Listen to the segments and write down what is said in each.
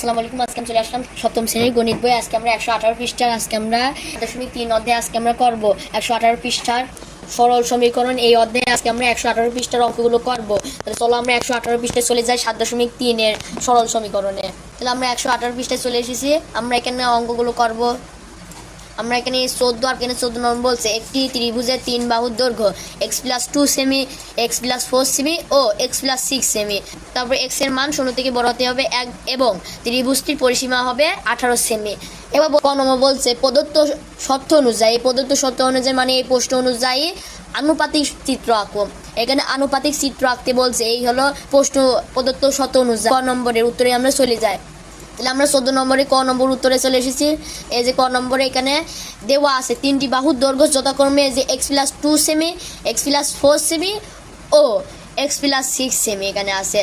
আসসালামু আলাইকুম। আজকে আমি চলে আসলাম সপ্তম শ্রেণির গণিত বই। আজকে আমরা একশো আঠারো পৃষ্ঠার, আজকে আমরা দশমিক তিন অধ্যায় আজকে আমরা করব। একশো আঠারো পৃষ্ঠার সরল সমীকরণ এই অধ্যায়ে আজকে আমরা একশো আঠারো পৃষ্ঠার অঙ্কগুলো করব। তাহলে চলো আমরা একশো আঠারো পৃষ্ঠায় চলে যাই সাত দশমিক তিনের সরল সমীকরণে। তাহলে আমরা একশো আঠারো পৃষ্ঠায় চলে এসেছি। আমরা এখানে অঙ্কগুলো করব। আমরা এখানে চোদ্দ আর এখানে চোদ্দ নম্বর বলছে, একটি ত্রিভুজের তিন বাহুর দৈর্ঘ্য এক্স প্লাস টু সেমি এক্স প্লাস ফোর সেমি ও এক্স প্লাস সিক্স সেমি তারপর এক্সের মান শূন্য থেকে বড় হতে হবে এক এবং ত্রিভুজটির পরিসীমা হবে আঠারো সেমি এবার ক নম্বর বলছে, প্রদত্ত শর্ত অনুযায়ী, প্রদত্ত শর্ত অনুযায়ী মানে এই প্রশ্ন অনুযায়ী আনুপাতিক চিত্র আঁকো। এখানে আনুপাতিক চিত্র আঁকতে বলছে, এই হলো প্রশ্ন, প্রদত্ত শর্ত অনুযায়ী। নম্বরের উত্তরে আমরা চলে যাই। তাহলে আমরা চোদ্দ নম্বরে ক নম্বর উত্তরে চলে এসেছি। এই যে ক নম্বরে এখানে দেওয়া আছে তিনটি বাহুর দৈর্ঘ্য যথাক্রমে যে এক্স প্লাস টু সেমি এক্স প্লাস ফোর সেমি ও এক্স প্লাস সিক্স সেমি এখানে আছে।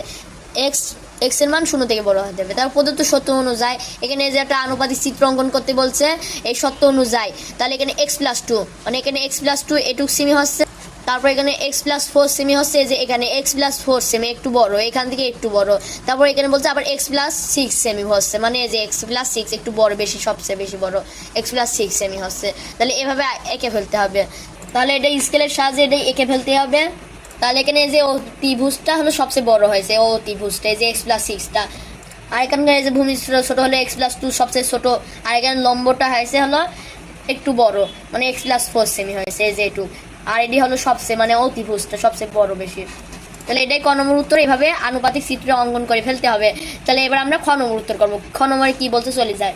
এক্স এক্সের মান শূন্য থেকে বড় হতে হবে তার প্রদত্ত সত্য অনুযায়ী এখানে যে একটা আনুপাতিক চিত্র অঙ্কন করতে বলছে, এই সত্য অনুযায়ী। তাহলে এখানে এক্স প্লাস টু মানে এখানে এক্স প্লাস টু এটুক সেমি হচ্ছে তারপর এখানে এক্স প্লাস ফোর সেমি হচ্ছে যে এখানে এক্স প্লাস ফোর সেমি একটু বড়, এখান থেকে একটু বড়। তারপর এখানে বলছে আবার এক্স প্লাস সিক্স সেমি হচ্ছে মানে যে এক্স প্লাস সিক্স একটু বড়, বেশি, সবচেয়ে বেশি বড়। এক্স প্লাস সিক্স সেমি হচ্ছে। তাহলে এভাবে এঁকে ফেলতে হবে। তাহলে এটা স্কেলের সাহায্যে এটা এঁকে ফেলতে হবে। তাহলে এখানে যে ও ত্রিভুজটা হলো সবচেয়ে বড় হয়েছে, ও ত্রিভুজটা, এই যে এক্স প্লাস সিক্সটা আর এখানকার এই যে ভূমি ছোট হলো এক্স প্লাস টু সবচেয়ে ছোট। আর এখানে লম্বটা হয়েছে হলো একটু বড় মানে এক্স প্লাস ফোর সেমি হয়েছে, এই যে একটু আর এটি হলো সবচেয়ে মানে অতিভুজটা, সবচেয়ে বড় বেশি। তাহলে এটাই ক উত্তর, এভাবে আনুপাতিক চিত্র অঙ্কন করে ফেলতে হবে। তাহলে এবার আমরা খ নম্বর উত্তর করব। খ নম্বরে কি বলতে চলে যায়?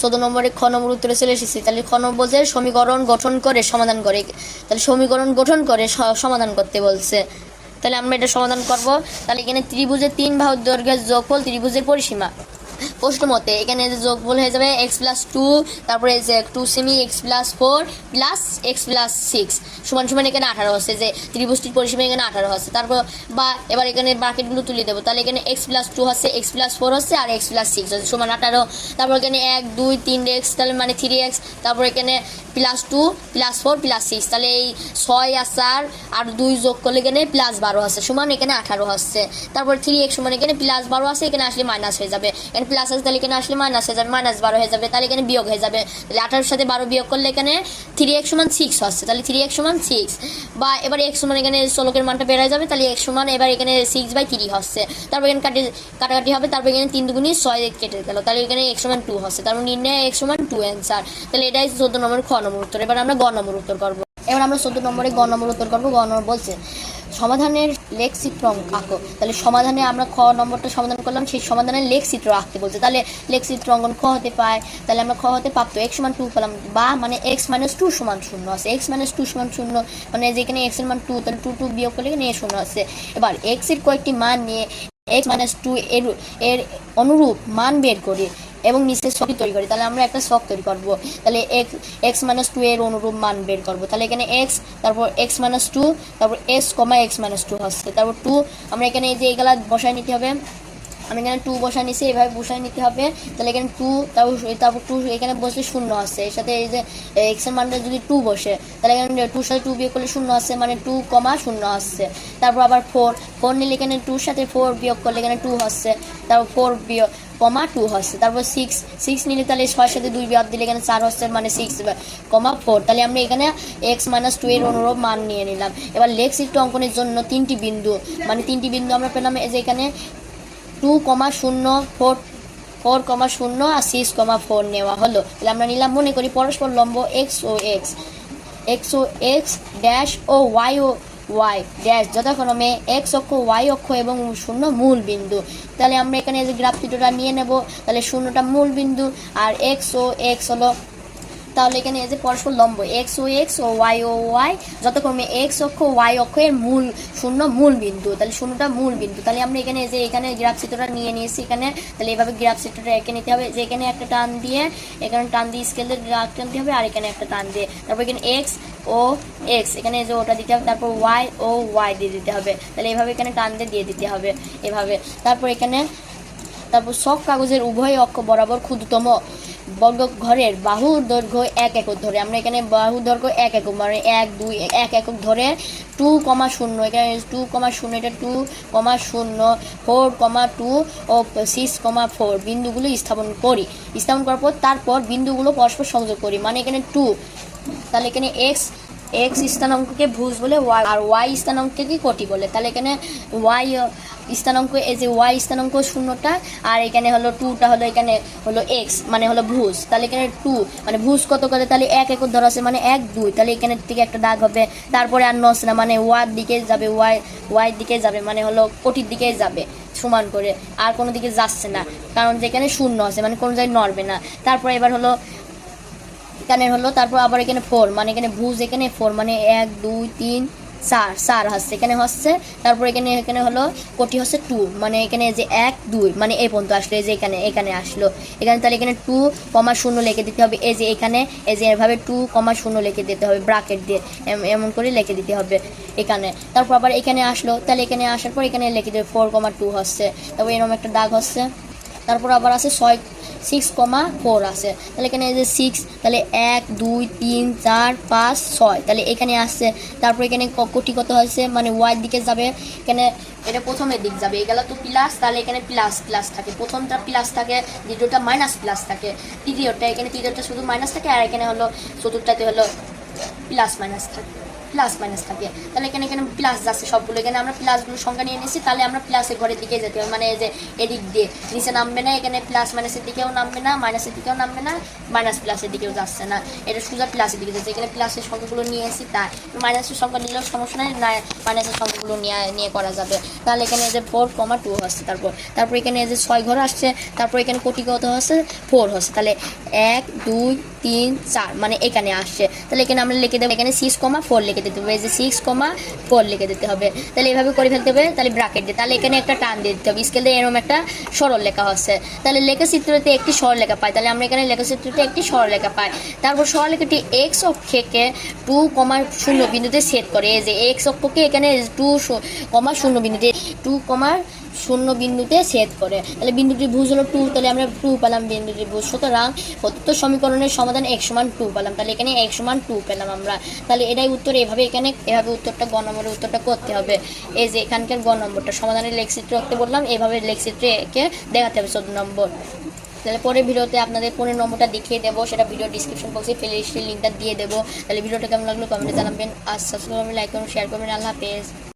চোদ্দ নম্বরে খ নম্বর উত্তরে চলে এসেছি। তাহলে খ নম্বর বলছে, সমীকরণ গঠন করে সমাধান করে। তাহলে সমীকরণ গঠন করে সমাধান করতে বলছে। তাহলে আমরা এটা সমাধান করব। তাহলে এখানে ত্রিভুজের তিন বাহুর দৈর্ঘ্যের যোগফল ত্রিভুজের পরিসীমা। প্রশ্ন মতে এখানে যে যোগফল হয়ে যাবে এক্স প্লাস টু তারপরে যে two semi x plus four plus x plus six সমান সমান এখানে আঠারো হচ্ছে যে ত্রিভুজটির পরিসীমা এখানে আঠারো হচ্ছে তারপর বা এবার এখানে ব্রাকেটগুলো তুলে দেবো, তাহলে এখানে এক্স প্লাস টু হচ্ছে এক্স প্লাস ফোর হচ্ছে আর এক্স প্লাস সিক্স হচ্ছে সমান আঠারো। তারপর এখানে এক, দুই, তিন এক্স তাহলে মানে থ্রি এক্স তারপর এখানে plus two plus four plus six তাহলে এই ছয় আর চার আর দুই যোগ করলে এখানে প্লাস বারো আছে, সমান এখানে আঠারো হচ্ছে তারপর থ্রি এক্স সমান এখানে প্লাস বারো আছে, এখানে আসলে মাইনাস হয়ে যাবে। এখানে প্লাস আছে তাহলে এখানে আসলে মাইনাস হয়ে যাবে? মাইনাস বারো হয়ে যাবে, তাহলে এখানে বিয়োগ হয়ে যাবে? তাহলে আঠারোর সাথে বারো বিয়োগ করলে এখানে থ্রি এক্স সমান সিক্স হচ্ছে, তাহলে থ্রি এক্স সমান সিক্স বা এবার এক্স সমান এখানে ষোলোকের মানটা বেড়ে যাবে, তাহলে এক্স সমান এবার এখানে সিক্স বাই থ্রি হচ্ছে। তারপর এখানে কাটি কাটাকাটি হবে, তারপর এখানে তিন দুগুনি ছয় কেটে গেল, তাহলে এখানে এক্স সমান টু হচ্ছে। তারপর নির্ণয় এক্স সমান টু অ্যান্সার তাহলে এটাই চোদ্দ নম্বর, খ নম্বর উত্তর। এবার আমরা গ নম্বর উত্তর করব। এবার আমরা চোদ্দ নম্বরে গ নম্বর উত্তর করব, গ নম্বর বলছে সমাধানের লেখ চিত্র আঁকো তাহলে সমাধানে আমরা খ নম্বরটা সমাধান করলাম, সেই সমাধানের লেখ চিত্র আঁকতে বলছে। তাহলে লেখ চিত্র অঙ্কন খ হতে পায়। তাহলে আমরা খ হতে প্রাপ্ত এক্স সমান টু পেলাম। বা মানে এক্স মাইনাস টু সমান শূন্য আছে। এক্স মাইনাস টু সমান শূন্য মানে যেখানে এক্সের মান টু তাহলে টু টু বিয়োগ করলে এখানে শূন্য আছে। এবার এক্সের কয়েকটি মান নিয়ে এক্স মাইনাস টু এর এর অনুরূপ মান বের করি। এবং নিচে ছকই তৈরি করি। তাহলে আমরা একটা ছক তৈরি করব। তাহলে এক্স এক্স মাইনাস টু এর অনুরূপ মান বের করব। তাহলে এখানে এক্স তারপর এক্স মাইনাস টু তারপর এস কমা এক্স মাইনাস টু হচ্ছে। তারপর টু আমরা এখানে এই যে এগুলা বসায় নিতে হবে। আমি এখানে টু বসায় নিছি, এভাবে বসায় নিতে হবে। তাহলে এখানে টু তারপর তারপর টু এখানে বসলে শূন্য আছে। এর সাথে এই যে এক্সের মানটা যদি টু বসে, তাহলে এখানে টুর সাথে টু বিয়োগ করলে শূন্য আছে মানে টু কমা শূন্য আসছে তারপর আবার ফোর ফোর নিলে এখানে টুর সাথে ফোর বিয়োগ করলে এখানে টু হচ্ছে। তারপর ফোর বিয়োগ কমা টু হচ্ছে, তারপর সিক্স সিক্স নিলে তাহলে ছয়ের সাথে দুই বিয়োগ দিলে এখানে চার হচ্ছে মানে সিক্স কমা ফোর তাহলে আমরা এখানে এক্স মাইনাস টু এর অনুরূপ মান নিয়ে নিলাম। এবার লেখ চিত্র অঙ্কনের জন্য তিনটি বিন্দু মানে তিনটি বিন্দু আমরা পেলাম এই যে এখানে টু কমা শূন্য ফোর ফোর কমা শূন্য আর সিক্স কমা ফোর নেওয়া হলো। তাহলে আমরা নিলাম, মনে করি পরস্পর লম্ব এক্স ও এক্স এক্স ও এক্স ড্যাশ ও ওয়াই ও ওয়াই ড্যাশ যথাক্রমে এক্স অক্ষ ওয়াই অক্ষ এবং শূন্য মূল বিন্দু। তাহলে আমরা এখানে যে গ্রাফ চিত্রটা নিয়ে নেব, তাহলে শূন্যটা মূল বিন্দু আর এক্স ও এক্স হলো তাহলে এখানে এই যে পরস্পর লম্ব এক্স ও এক্স ও ওয়াই ও ওয়াই যতক্রমে এক্স অক্ষ ওয়াই অক্ষের মূল শূন্য মূল বিন্দু। তাহলে শূন্যটা মূল বিন্দু। তাহলে আমরা এখানে যে, এখানে গ্রাফ চিত্রটা নিয়ে নিয়েছি এখানে। তাহলে এইভাবে গ্রাফ চিত্রটা এঁকে নিতে হবে। যে এখানে একটা টান দিয়ে, এখানে টান দিয়ে স্কেল দিয়ে গ্রাফ টানতে হবে, আর এখানে একটা টান দিয়ে। তারপর এখানে এক্স ও এক্স এখানে যে ওটা দিতে হবে, তারপর ওয়াই ও ওয়াই দিয়ে দিতে হবে। তাহলে এভাবে এখানে টান দিয়ে দিয়ে দিতে হবে, এভাবে। তারপর এখানে, তারপর সব কাগজের উভয় অক্ষ বরাবর ক্ষুদ্রতম। বর্গ ঘরের বাহুর দৈর্ঘ্য এক একক ধরে। আমরা এখানে বাহু দৈর্ঘ্য এক একক মানে এক, দুই, এক একক ধরে টু কমা শূন্য, এখানে টু কমা শূন্য, এটা টু কমা শূন্য ফোর কমা টু ও সিক্স কমা ফোর বিন্দুগুলো স্থাপন করি। স্থাপন করার পর তারপর বিন্দুগুলো পরস্পর সংযোগ করি মানে এখানে টু তাহলে এখানে এক্স এক্স স্থানাঙ্ককে ভুজ বলে ওয়াই আর ওয়াই স্থানাঙ্ককে কি কোটি বলে? তাহলে এখানে ওয়াই স্থানাঙ্ক এই যে ওয়াই স্থানাঙ্ক শূন্যটা, আর এখানে হলো টুটা হলো এখানে হলো এক্স মানে হলো ভুজ। তাহলে এখানে টু মানে ভুজ কত করে? তাহলে এক একর ধরা আছে মানে এক, দুই। তাহলে এখানের থেকে একটা দাগ হবে। তারপরে আর নস না মানে ওয়ার দিকে যাবে ওয়াই ওয়াইয়ের দিকে যাবে মানে হলো কোটির দিকে যাবে সমান করে। আর কোনো দিকে যাচ্ছে না, কারণ যেখানে শূন্য আছে মানে কোনো জায়গায় নড়বে না। তারপরে এবার হলো, এখানে হলো, তারপর আবার এখানে ফোর মানে এখানে ভুজ এখানে ফোর মানে এক, দুই, তিন চার চার হচ্ছে। এখানে হচ্ছে, তারপর এখানে এখানে হলো কোটি হচ্ছে টু মানে এখানে যে এক, দুই মানে এই পর্যন্ত আসলো, এই যে এখানে এখানে আসলো। এখানে তাহলে এখানে টু কমা শূন্য লিখে দিতে হবে। এই যে এখানে, এই যে এভাবে টু কমা শূন্য লিখে দিতে হবে ব্রাকেট দিয়ে, এম- এমন করে লিখে দিতে হবে এখানে। তারপর আবার এখানে আসলো, তাহলে এখানে আসার পর এখানে লিখে দেবে ফোর কমা টু হচ্ছে। তারপর এরকম একটা দাগ হচ্ছে। তারপর আবার আছে ছয় সিক্স কমা ফোর আছে। তাহলে এখানে যে সিক্স তাহলে এক, দুই, তিন, চার, পাঁচ, ছয়। তাহলে এখানে আসছে। তারপর এখানে কোটি কত হয়েছে? মানে ওয়াই দিকে যাবে। এখানে এটা প্রথমের দিক যাবে। এগুলো তো প্লাস তাহলে এখানে প্লাস প্লাস থাকে। প্রথমটা প্লাস থাকে, দ্বিতীয়টা মাইনাস প্লাস থাকে। তৃতীয়টা, এখানে তৃতীয়টা শুধু মাইনাস থাকে, আর এখানে হলো চতুর্থটাতে হলো প্লাস মাইনাস থাকে। প্লাস মাইনাস থাকে। তাহলে এখানে এখানে প্লাস যাচ্ছে সবগুলো। এখানে আমরা প্লাসগুলো সংখ্যা নিয়ে নিচ্ছি তাহলে আমরা প্লাসের ঘরের দিকে যেতে হবে। মানে যে এদিক দিয়ে। নিচে নামবে না, এখানে প্লাস মাইনাসের দিকেও নামবে না মাইনাসের দিকেও নামবে না মাইনাস প্লাসের দিকেও যাচ্ছে না। এটা সোজা প্লাসের দিকে যাচ্ছে। এখানে প্লাসের সংখ্যাগুলো নিয়ে এসেছি তাই। মাইনাসের সংখ্যা নিলেও সমস্যা নেই, না মাইনাসের সংখ্যাগুলো নিয়ে নিয়ে করা যাবে। তাহলে এখানে যে ফোর কমা টু হচ্ছে তারপর। তারপর এখানে যে ছয় ঘর আসছে, তারপর এখানে কোটি কত হচ্ছে? ফোর হচ্ছে। তাহলে এক, দুই, তিন, চার মানে এখানে আসছে। তাহলে এখানে আমরা লিখে দেবো, এখানে সিক্স কমা ফোর লিখে দিতে হবে যে সিক্স কমা ফোর লিখে দিতে হবে। তাহলে এভাবে করে ফেলতে হবে, তাহলে ব্রাকেট দিয়ে। তাহলে এখানে একটা টান দিয়ে দিতে হবে। স্কেল দিয়ে এরকম একটা সরল লেখা হচ্ছে। তাহলে লেখাচিত্রতে একটি সরল লেখা পাই। তাহলে আমরা এখানে লেখাচিত্রতে একটি সরল লেখা পাই। তারপর সরল লেখাটি এক্স অক্ষকে টু কমা শূন্য বিন্দুতে সেট করে। এই যে এক্স অক্ষকে এখানে টু কমা শূন্য বিন্দুতে টু কমা শূন্য বিন্দুতে ছেদ করে। তাহলে বিন্দুটি ভুজ হলো টু তাহলে আমরা টু পেলাম বিন্দুটি ভুজ সুতরাং প্রদত্ত সমীকরণের সমাধান এক সমান টু পেলাম। তাহলে এখানে এক সমান টু পেলাম আমরা। তাহলে এটাই উত্তর, এভাবে এখানে, এভাবে উত্তরটা গ নম্বরের উত্তরটা করতে হবে। এই যে এখানকার গ নম্বরটা সমাধানের লেখচিত্র রাখতে বললাম, এভাবে লেখচিত্রকে দেখাতে হবে চোদ্দ নম্বর। তাহলে পরের ভিডিওতে আপনাদের পনেরো নম্বরটা দেখিয়ে দেবো, সেটা ভিডিও ডিসক্রিপশন বক্সে প্লে লিস্টের লিঙ্কটা দিয়ে দেবো। তাহলে ভিডিওটা কেমন লাগল কমেন্টে জানাবেন, আর সাবস্ক্রাইব করবেন লাইক করবেন শেয়ার করবেন, আল্লাহ হাফেজ।